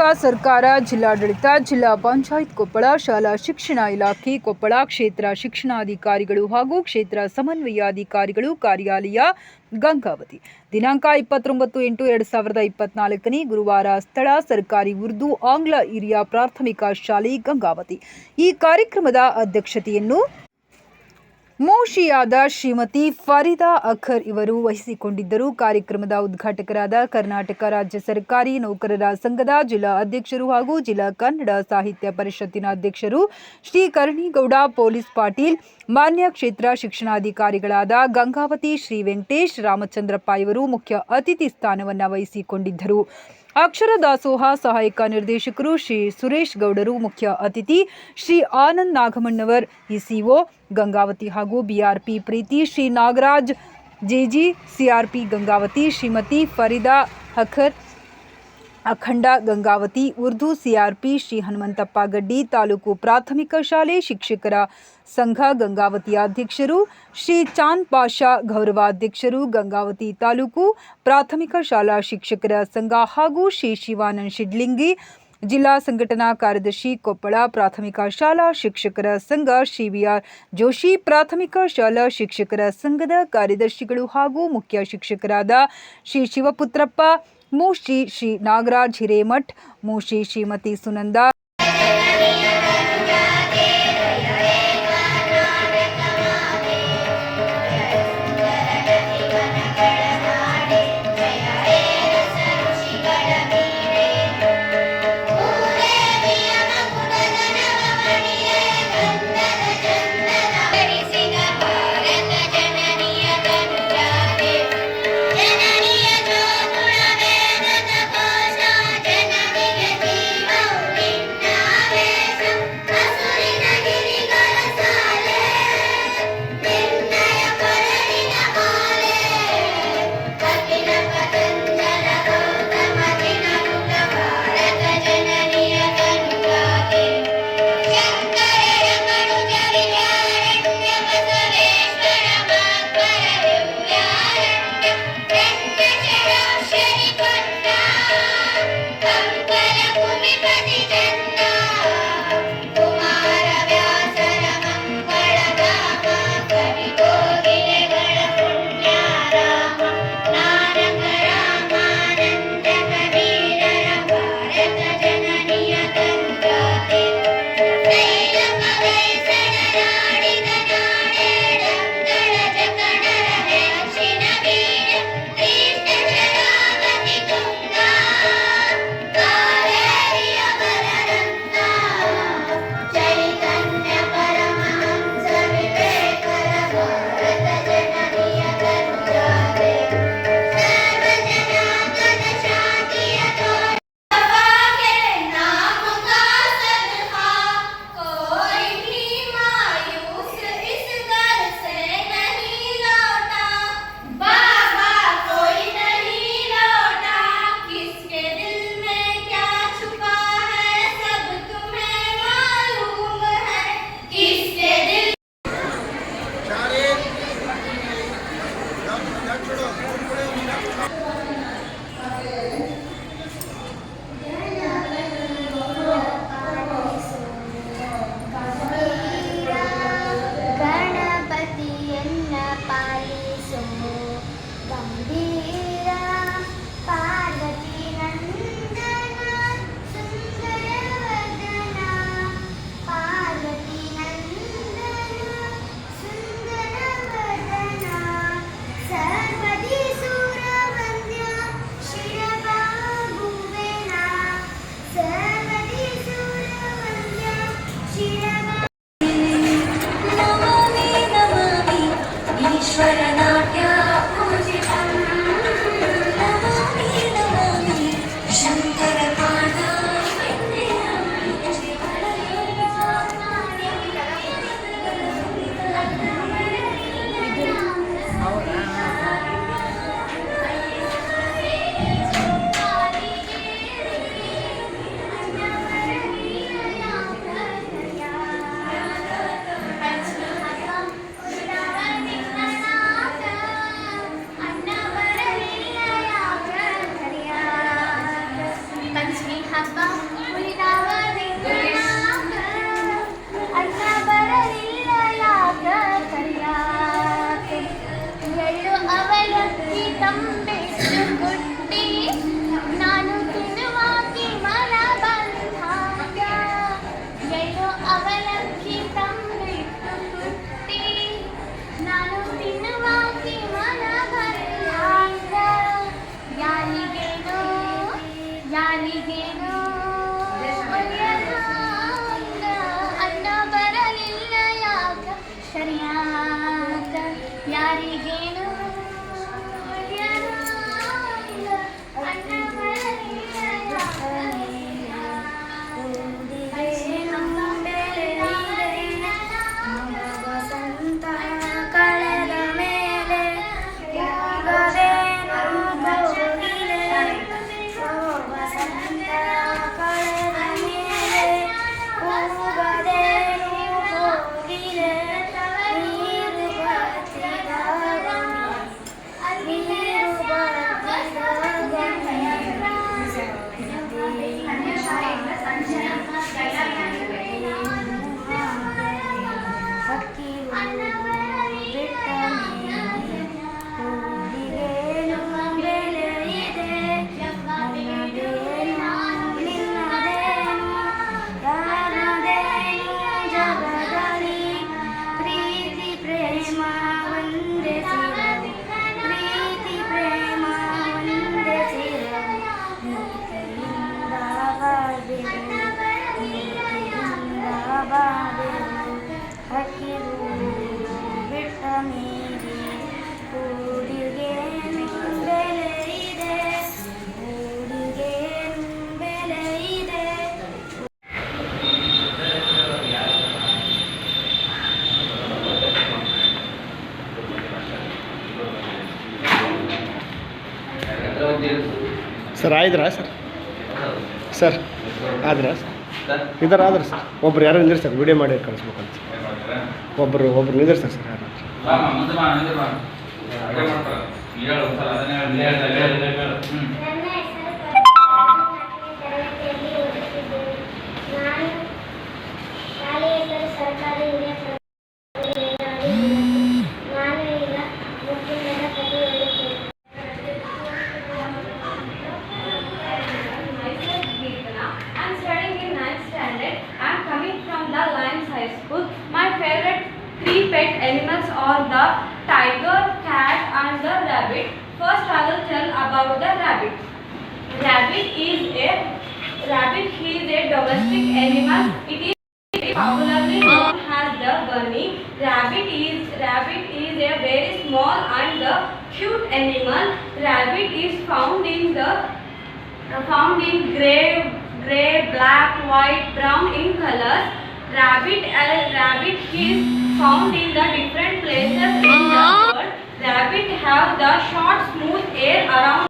ಸರ್ಕಾರ, ಜಿಲ್ಲಾಡಳಿತ, ಜಿಲ್ಲಾ ಪಂಚಾಯತ್ ಕೊಪ್ಪಳ, ಶಾಲಾ ಶಿಕ್ಷಣ ಇಲಾಖೆ, ಕೊಪ್ಪಳ ಕ್ಷೇತ್ರ ಶಿಕ್ಷಣಾಧಿಕಾರಿಗಳು ಹಾಗೂ ಕ್ಷೇತ್ರ ಸಮನ್ವಯಾಧಿಕಾರಿಗಳು ಕಾರ್ಯಾಲಯ, ಗಂಗಾವತಿ. ದಿನಾಂಕ ಇಪ್ಪತ್ತೊಂಬತ್ತು ಎಂಟು ಎರಡು ಸಾವಿರದ ಇಪ್ಪತ್ನಾಲ್ಕನೇ ಗುರುವಾರ ಸ್ಥಳ, ಸರ್ಕಾರಿ ಉರ್ದು, ಆಂಗ್ಲ ಹಿರಿಯ ಪ್ರಾಥಮಿಕ ಶಾಲೆ, ಗಂಗಾವತಿ. ಈ ಕಾರ್ಯಕ್ರಮದ ಅಧ್ಯಕ್ಷತೆಯನ್ನು ಮೋಶಿಯಾದ ಶ್ರೀಮತಿ ಫರಿದಾ ಅಖರ್ ಇವರು ವಹಿಸಿಕೊಂಡಿದ್ದರು. ಕಾರ್ಯಕ್ರಮದ ಉದ್ಘಾಟಕರಾದ ಕರ್ನಾಟಕ ರಾಜ್ಯ ಸರ್ಕಾರಿ ನೌಕರರ ಸಂಘದ ಜಿಲ್ಲಾ ಅಧ್ಯಕ್ಷರು ಹಾಗೂ ಜಿಲ್ಲಾ ಕನ್ನಡ ಸಾಹಿತ್ಯ ಪರಿಷತ್ತಿನ ಅಧ್ಯಕ್ಷರು ಶ್ರೀ ಕರ್ಣಿಗೌಡ, ಪೊಲೀಸ್ ಪಾಟೀಲ್ ಮಾನ್ಯ ಕ್ಷೇತ್ರ ಶಿಕ್ಷಣಾಧಿಕಾರಿಗಳಾದ ಗಂಗಾವತಿ ಶ್ರೀ ವೆಂಕಟೇಶ್ ರಾಮಚಂದ್ರಪ್ಪ ಇವರು ಮುಖ್ಯ ಅತಿಥಿ ಸ್ಥಾನವನ್ನು ವಹಿಸಿಕೊಂಡಿದ್ದರು. ಅಕ್ಷರ ದಾಸೋಹ ಸಹಾಯಕ ನಿರ್ದೇಶಕರು ಶ್ರೀ ಸುರೇಶ್ ಗೌಡರು ಮುಖ್ಯ ಅತಿಥಿ ಶ್ರೀ ಆನಂದ್ ನಾಗಮಣ್ಣವರ್, ಇಸಿಒ, ಗಂಗಾವತಿ ಹಾಗೂ BRP Preethi Shri Nagaraj, JG, CRP Gangavathi, Shrimati Farida Hakhar ಅಖಂಡ ಗಂಗಾವತಿ, ಉರ್ದು ಸಿಆರ್ಪಿ ಶ್ರೀ ಹನುಮಂತಪ್ಪ ಗಡ್ಡಿ ತಾಲೂಕು ಪ್ರಾಥಮಿಕ ಶಾಲೆ ಶಿಕ್ಷಕರ ಸಂಘ ಗಂಗಾವತಿ ಅಧ್ಯಕ್ಷರು, ಶ್ರೀ ಚಾಂದ್ ಪಾಷಾ ಗೌರವಾಧ್ಯಕ್ಷರು, ಗಂಗಾವತಿ ತಾಲೂಕು ಪ್ರಾಥಮಿಕ ಶಾಲಾ ಶಿಕ್ಷಕರ ಸಂಘ ಹಾಗೂ ಶ್ರೀ ಶಿವಾನಂದ್ ಶಿಡ್ಲಿಂಗಿ, ಜಿಲ್ಲಾ ಸಂಘಟನಾ ಕಾರ್ಯದರ್ಶಿ ಕೊಪ್ಪಳ ಪ್ರಾಥಮಿಕ ಶಾಲಾ ಶಿಕ್ಷಕರ ಸಂಘ, ಶ್ರೀ ವಿಆರ್ ಜೋಶಿ ಪ್ರಾಥಮಿಕ ಶಾಲಾ ಶಿಕ್ಷಕರ ಸಂಘದ ಕಾರ್ಯದರ್ಶಿಗಳು ಹಾಗೂ ಮುಖ್ಯ ಶಿಕ್ಷಕರಾದ ಶ್ರೀ ಶಿವಪುತ್ರಪ್ಪ ಮೂಶಿ ಶ್ರೀ ನಾಗರಾಜ್ ಹಿರೇಮಠ್ ಮೂಶಿ ಶ್ರೀಮತಿ ಸುನಂದ Nino. ಸರ್, ಆಯ್ದ್ರಾ ಸರ್? ಸರ್, ಆದ್ರಾ ಸರ್? ಇದರ ಆದ್ರೆ ಸರ್? ಒಬ್ರು ಯಾರೋ ನಿಂದಿರಿ ಸರ್, ವಿಡಿಯೋ ಮಾಡಿ ಕಳಿಸ್ಬೇಕಂತ. ಒಬ್ಬರು ಒಬ್ರು ನಿಂದಿರ್ತಾರೆ ಸರ್ ಯಾರು. The tiger, cat and the rabbit. First I will tell about the rabbit. Rabbit is a rabbit he is a domestic animal. It is popularly known as the bunny. Rabbit is rabbit is a very small and the cute animal. Rabbit is found in the found in gray, gray, black, white, brown in colors. Rabbit, uh, rabbit is found in the different places in the uh-huh. world. Rabbit have the short, smooth hair around.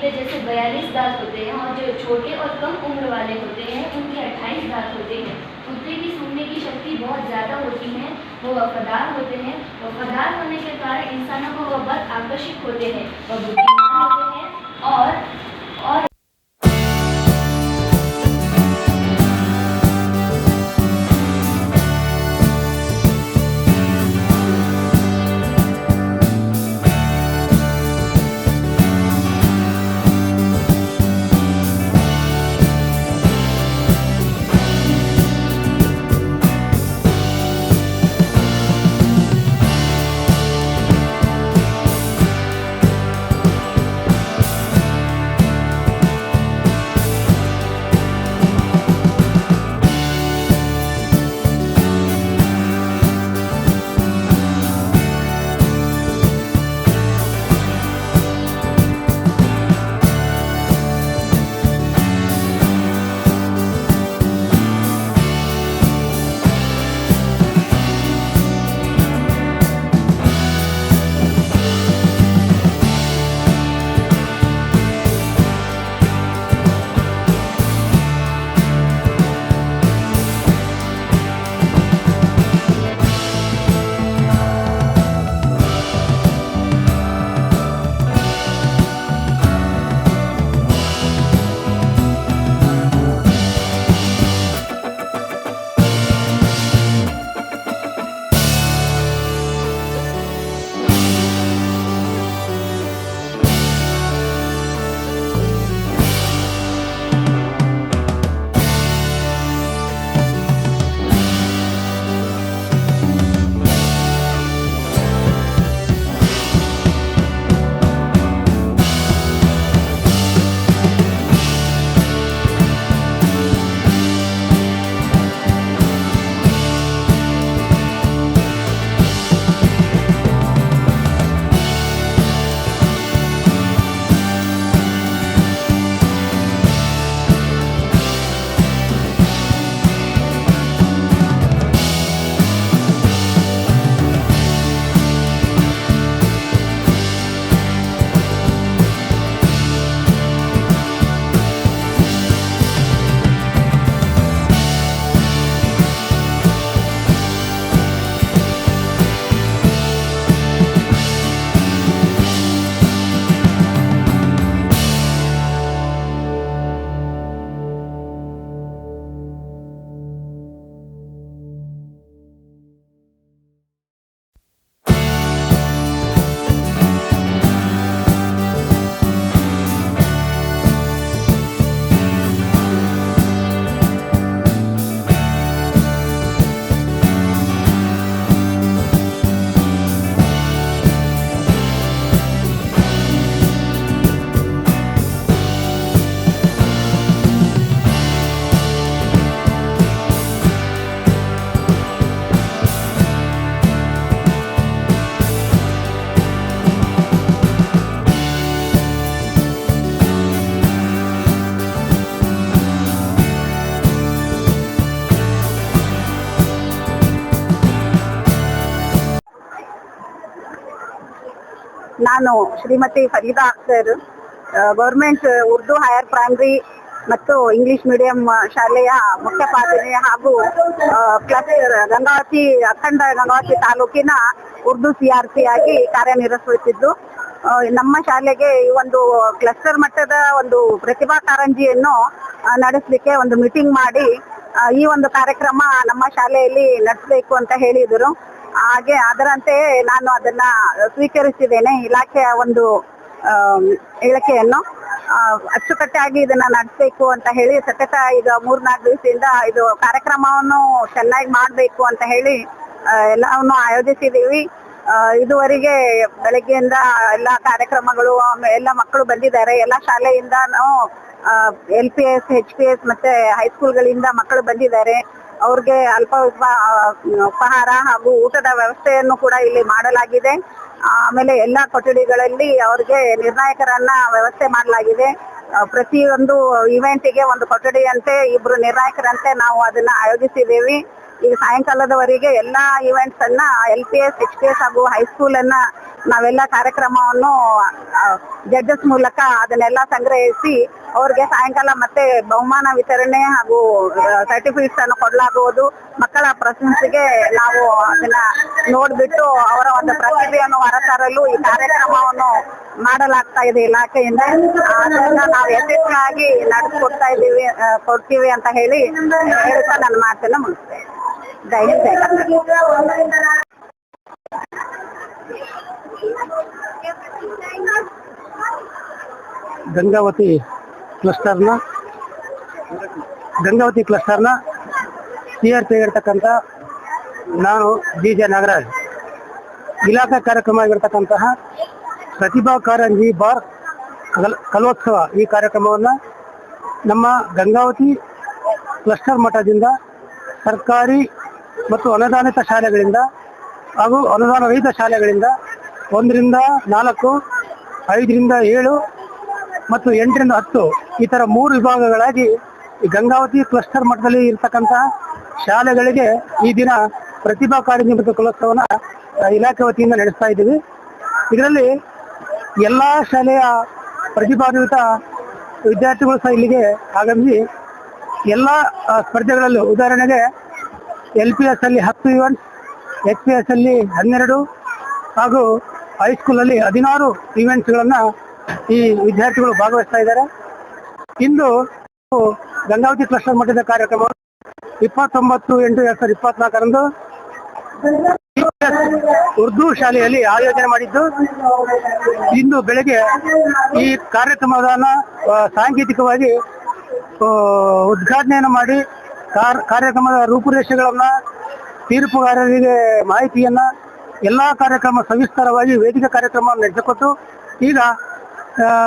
के जैसे बयालीस दांत होते हैं और जो छोटे और कम उम्र वाले होते हैं, उनके अट्ठाईस दांत होते हैं। कुत्ते की सुनने की शक्ति बहुत ज़्यादा होती है, वो वफादार होते हैं। वफादार होने के कारण इंसानों को वह बहुत आकर्षित होते हैं वह बुद्धिमान होते हैं और ನಾನು Shrimati Farida Akhtar government Urdu higher primary ಮತ್ತು ಇಂಗ್ಲಿಷ್ ಮೀಡಿಯಂ ಶಾಲೆಯ ಮುಖ್ಯೋಪಾಧ್ಯಾಯ ಹಾಗೂ ಪ್ಲಸ್ ಗಂಗಾವತಿ ಅಖಂಡ ಗಂಗಾವತಿ ತಾಲೂಕಿನ ಉರ್ದು ಸಿ ಆರ್ ಸಿ ಆಗಿ ಕಾರ್ಯನಿರ್ವಹಿಸುತ್ತಿದ್ದು ನಮ್ಮ ಶಾಲೆಗೆ ಈ ಒಂದು ಕ್ಲಸ್ಟರ್ ಮಟ್ಟದ ಒಂದು ಪ್ರತಿಭಾ ಕಾರಂಜಿಯನ್ನು ನಡೆಸಲಿಕ್ಕೆ ಒಂದು ಮೀಟಿಂಗ್ ಮಾಡಿ ಈ ಒಂದು ಕಾರ್ಯಕ್ರಮ ನಮ್ಮ ಶಾಲೆಯಲ್ಲಿ ನಡೆಸಬೇಕು ಅಂತ ಹೇಳಿದರು. ಹಾಗೆ ಅದರಂತೆ ನಾನು ಅದನ್ನ ಸ್ವೀಕರಿಸಿದ್ದೇನೆ. ಇಲಾಖೆಯ ಒಂದು ಹೇಳಿಕೆಯನ್ನು. ಅಚ್ಚುಕಟ್ಟಾಗಿ ಇದನ್ನ ನಡೆಸಬೇಕು ಅಂತ ಹೇಳಿ ಸತತ ಈಗ ಮೂರ್ನಾಲ್ಕು ದಿವಸದಿಂದ ಇದು ಕಾರ್ಯಕ್ರಮವನ್ನು ಚೆನ್ನಾಗಿ ಮಾಡಬೇಕು ಅಂತ ಹೇಳಿ ಎಲ್ಲವನ್ನು ಆಯೋಜಿಸಿದೀವಿ ಇದುವರೆಗೆ ಬೆಳಗ್ಗೆಯಿಂದ ಎಲ್ಲ ಕಾರ್ಯಕ್ರಮಗಳು ಎಲ್ಲ ಮಕ್ಕಳು ಬಂದಿದ್ದಾರೆ. ಎಲ್ಲ ಶಾಲೆಯಿಂದನೂ L P S H P S ಮತ್ತೆ ಹೈಸ್ಕೂಲ್ಗಳಿಂದ ಮಕ್ಕಳು ಬಂದಿದ್ದಾರೆ. ಅವ್ರಿಗೆ ಅಲ್ಪ ಉಪ- ಉಪಹಾರ ಹಾಗೂ ಊಟದ ವ್ಯವಸ್ಥೆಯನ್ನು ಕೂಡ ಇಲ್ಲಿ ಮಾಡಲಾಗಿದೆ. ಆಮೇಲೆ ಎಲ್ಲಾ ಕೊಠಡಿಗಳಲ್ಲಿ ಅವ್ರಿಗೆ ನಿರ್ಣಾಯಕರನ್ನ ವ್ಯವಸ್ಥೆ ಮಾಡಲಾಗಿದೆ. ಪ್ರತಿಯೊಂದು ಇವೆಂಟಿಗೆ ಒಂದು ಕೊಠಡಿಯಂತೆ ಇಬ್ರು ನಿರ್ಣಾಯಕರಂತೆ ನಾವು ಅದನ್ನ ಆಯೋಜಿಸಿದ್ದೀವಿ. ಈಗ ಸಾಯಂಕಾಲದವರೆಗೆ ಎಲ್ಲಾ ಇವೆಂಟ್ಸ್ ಅನ್ನ L P S H P S ಹಾಗೂ ಹೈಸ್ಕೂಲ್ ಅನ್ನ ನಾವೆಲ್ಲ ಕಾರ್ಯಕ್ರಮವನ್ನು ಜಡ್ಜಸ್ ಮೂಲಕ ಅದನ್ನೆಲ್ಲ ಸಂಗ್ರಹಿಸಿ ಅವ್ರಿಗೆ ಸಾಯಂಕಾಲ ಮತ್ತೆ ಬಹುಮಾನ ವಿತರಣೆ ಹಾಗೂ ಸರ್ಟಿಫಿಕೇಟ್ಸ್ ಅನ್ನು ಕೊಡಲಾಗುವುದು. ಮಕ್ಕಳ ಪ್ರಶಂಸೆಗೆ ನಾವು ಅದನ್ನ ನೋಡ್ಬಿಟ್ಟು ಅವರ ಒಂದು ಪ್ರತಿಭೆಯನ್ನು ಹೊರತರಲು ಈ ಕಾರ್ಯಕ್ರಮವನ್ನು ಮಾಡಲಾಗ್ತಾ ಇದೆ ಇಲಾಖೆಯಿಂದ. ಅದನ್ನ ನಾವು ಯಶಸ್ವಿಯಾಗಿ ನಡೆಸ್ಕೊಡ್ತಾ ಇದ್ದೀವಿ ಕೊಡ್ತೀವಿ ಅಂತ ಹೇಳಿ ಹೇಳ್ತಾ ನನ್ನ ಮಾತನ್ನ ಮುಗಿಸ್ತೇನೆ. ಗಂಗಾವತಿ ಕ್ಲಸ್ಟರ್ನ ಗಂಗಾವತಿ ಕ್ಲಸ್ಟರ್ನ ಸಿ ಆರ್ ಪಿ ನಾನು ಡಿ ಜೆ ನಾಗರಾಜ್. ಇಲಾಖಾ ಕಾರ್ಯಕ್ರಮ ಆಗಿರ್ತಕ್ಕಂತಹ ಪ್ರತಿಭಾ ಕಾರಂಜಿ ಬಾರ್ ಕಲ್- ಕಲೋತ್ಸವ ಈ ಕಾರ್ಯಕ್ರಮವನ್ನು ನಮ್ಮ ಗಂಗಾವತಿ ಕ್ಲಸ್ಟರ್ ಮಠದಿಂದ ಸರ್ಕಾರಿ ಮತ್ತು ಅನುದಾನಿತ ಶಾಲೆಗಳಿಂದ ಹಾಗೂ ಅನುದಾನ ರಹಿತ ಶಾಲೆಗಳಿಂದ ಒಂದರಿಂದ ನಾಲ್ಕು, ಐದರಿಂದ ಏಳು ಮತ್ತು ಎಂಟರಿಂದ ಹತ್ತು ಈ ಥರ ಮೂರು ವಿಭಾಗಗಳಾಗಿ ಗಂಗಾವತಿ ಕ್ಲಸ್ಟರ್ ಮಟ್ಟದಲ್ಲಿ ಇರ್ತಕ್ಕಂಥ ಶಾಲೆಗಳಿಗೆ ಈ ದಿನ ಪ್ರತಿಭಾ ಕಾರಂಜಿ ಮತ್ತು ಇಲಾಖೆ ವತಿಯಿಂದ ನಡೆಸ್ತಾ ಇದ್ದೀವಿ. ಇದರಲ್ಲಿ ಎಲ್ಲ ಶಾಲೆಯ ಪ್ರತಿಭಾನ್ವಿತ ವಿದ್ಯಾರ್ಥಿಗಳು ಸಹ ಇಲ್ಲಿಗೆ ಆಗಮಿಸಿ ಎಲ್ಲ ಸ್ಪರ್ಧೆಗಳಲ್ಲೂ ಉದಾಹರಣೆಗೆ ಎಲ್ ಪಿ ಎಸ್ ಅಲ್ಲಿ ಹತ್ತು ಇವೆಂಟ್ಸ್ ಎಚ್ ಪಿ ಎಸ್ ಅಲ್ಲಿ ಹನ್ನೆರಡು, ಹಾಗೂ ಹೈಸ್ಕೂಲಲ್ಲಿ ಹದಿನಾರು ಇವೆಂಟ್ಸ್ಗಳನ್ನು ಈ ವಿದ್ಯಾರ್ಥಿಗಳು ಭಾಗವಹಿಸ್ತಾ ಇದ್ದಾರೆ. ಇಂದು ಗಂಗಾವತಿ ಕ್ಲಸ್ಟರ್ ಮಟ್ಟದ ಕಾರ್ಯಕ್ರಮ ಇಪ್ಪತ್ತೊಂಬತ್ತು ಎಂಟು ಎರಡ್ ಸಾವಿರದ ಇಪ್ಪತ್ನಾಲ್ಕರಂದು ಉರ್ದು ಶಾಲೆಯಲ್ಲಿ ಆಯೋಜನೆ ಮಾಡಿದ್ದು. ಇಂದು ಬೆಳಗ್ಗೆ ಈ ಕಾರ್ಯಕ್ರಮದನ್ನ ಸಾಂಕೇತಿಕವಾಗಿ ಉದ್ಘಾಟನೆಯನ್ನು ಮಾಡಿ ಕಾರ್ಯಕ್ರಮದ ರೂಪುರೇಷೆಗಳನ್ನ, ತೀರ್ಪುಗಾರರಿಗೆ ಮಾಹಿತಿಯನ್ನ ಎಲ್ಲಾ ಕಾರ್ಯಕ್ರಮ ಸವಿಸ್ತಾರವಾಗಿ ವೇದಿಕೆ ಕಾರ್ಯಕ್ರಮ ನಡೆಸಿಕೊಟ್ಟು, ಈಗ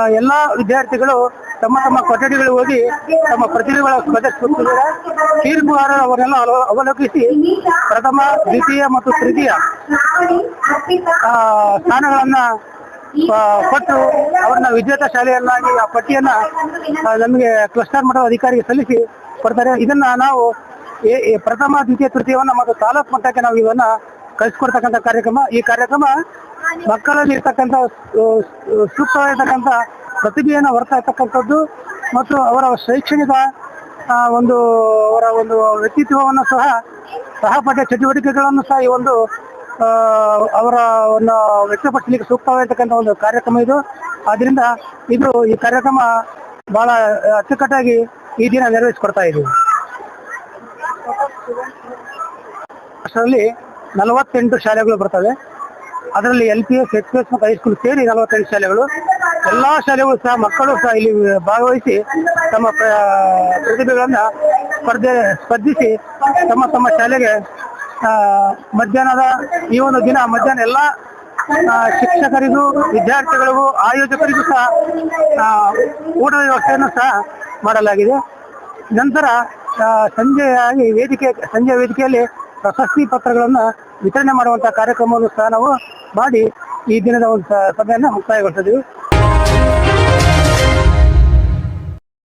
ಎಲ್ಲಾ ವಿದ್ಯಾರ್ಥಿಗಳು ತಮ್ಮ ತಮ್ಮ ಕೊಠಡಿಗಳಿಗೆ ಹೋಗಿ ತಮ್ಮ ಪ್ರತಿಭೆಗಳ ಪ್ರದರ್ಶಿಸುತ್ತಿದ್ದಾರೆ. ತೀರ್ಪುಗಾರರು ಅವರೆಲ್ಲ ಅವ- ಅವಲೋಕಿಸಿ ಪ್ರಥಮ, ದ್ವಿತೀಯ ಮತ್ತು ತೃತೀಯ ಸ್ಥಾನಗಳನ್ನ ಕೊಟ್ಟು ಅವ್ರನ್ನ ವಿಜೇತ ಶಾಲೆಯನ್ನಾಗಿ, ಆ ಪಟ್ಟಿಯನ್ನ ನಮಗೆ ಕ್ಲಸ್ಟರ್ ಮಟ್ಟದ ಅಧಿಕಾರಿಗೆ ಸಲ್ಲಿಸಿ ಕೊಡ್ತಾರೆ. ಇದನ್ನ ನಾವು ಪ್ರಥಮ, ದ್ವಿತೀಯ, ತೃತೀಯವನ್ನ ಮತ್ತು ತಾಲೂಕು ಮಟ್ಟಕ್ಕೆ ನಾವು ಇವನ್ನ ಕಳಿಸ್ಕೊಡ್ತಕ್ಕಂಥ ಕಾರ್ಯಕ್ರಮ. ಈ ಕಾರ್ಯಕ್ರಮ ಮಕ್ಕಳಲ್ಲಿ ಇರ್ತಕ್ಕಂಥ ಸೂಕ್ತವಾಗಿರ್ತಕ್ಕಂಥ ಪ್ರತಿಭೆಯನ್ನು ಹೊರತಾ ಇರ್ತಕ್ಕಂಥದ್ದು ಮತ್ತು ಅವರ ಶೈಕ್ಷಣಿಕ ಒಂದು, ಅವರ ಒಂದು ವ್ಯಕ್ತಿತ್ವವನ್ನು ಸಹ, ಸಹಪಾಠ್ಯ ಚಟುವಟಿಕೆಗಳನ್ನು ಸಹ ಈ ಒಂದು ಅವರ ಒಂದು ವ್ಯಕ್ತಪಡಿಸಲಿಕ್ಕೆ ಸೂಕ್ತವಾಗಿರ್ತಕ್ಕಂಥ ಒಂದು ಕಾರ್ಯಕ್ರಮ ಇದು. ಆದ್ರಿಂದ ಇದು ಈ ಕಾರ್ಯಕ್ರಮ ಬಹಳ ಅಚ್ಚುಕಟ್ಟಾಗಿ ಈ ದಿನ ನೆರವೇರಿಸಿಕೊಡ್ತಾ ಇದ್ದೀವಿ. ಅಷ್ಟರಲ್ಲಿ ನಲವತ್ತೆಂಟು ಶಾಲೆಗಳು ಬರ್ತವೆ. ಅದರಲ್ಲಿ L P S, H P S ಮತ್ತು ಹೈಸ್ಕೂಲ್ ಸೇರಿ ನಲವತ್ತೆಂಟು ಶಾಲೆಗಳು. ಎಲ್ಲಾ ಶಾಲೆಗಳು ಸಹ ಮಕ್ಕಳು ಸಹ ಇಲ್ಲಿ ಭಾಗವಹಿಸಿ ತಮ್ಮ ಪ್ರ- ಪ್ರತಿಭೆಗಳನ್ನ ಸ್ಪರ್ಧೆ, ಸ್ಪರ್ಧಿಸಿ ತಮ್ಮ ತಮ್ಮ ಶಾಲೆಗೆ ಮಧ್ಯಾಹ್ನದ ಈ ಒಂದು ದಿನ ಮಧ್ಯಾಹ್ನ ಎಲ್ಲ ಶಿಕ್ಷಕರಿಗೂ, ವಿದ್ಯಾರ್ಥಿಗಳಿಗೂ, ಆಯೋಜಕರಿಗೂ ಸಹ ಊಟದ ವ್ಯವಸ್ಥೆಯನ್ನು ಸಹ ಮಾಡಲಾಗಿದೆ. ನಂತರ ಸಂಜೆಯಾಗಿ ವೇದಿಕೆ, ಸಂಜೆ ವೇದಿಕೆಯಲ್ಲಿ ಪ್ರಶಸ್ತಿ ಪತ್ರಗಳನ್ನು ವಿತರಣೆ ಮಾಡುವಂತಹ ಕಾರ್ಯಕ್ರಮವನ್ನು ಸಹ ನಾವು ಮಾಡಿ ಈ ದಿನದ ಒಂದು ಸಭೆಯನ್ನು ಮುಕ್ತಾಯಗೊಳಿಸಿದ್ವಿ.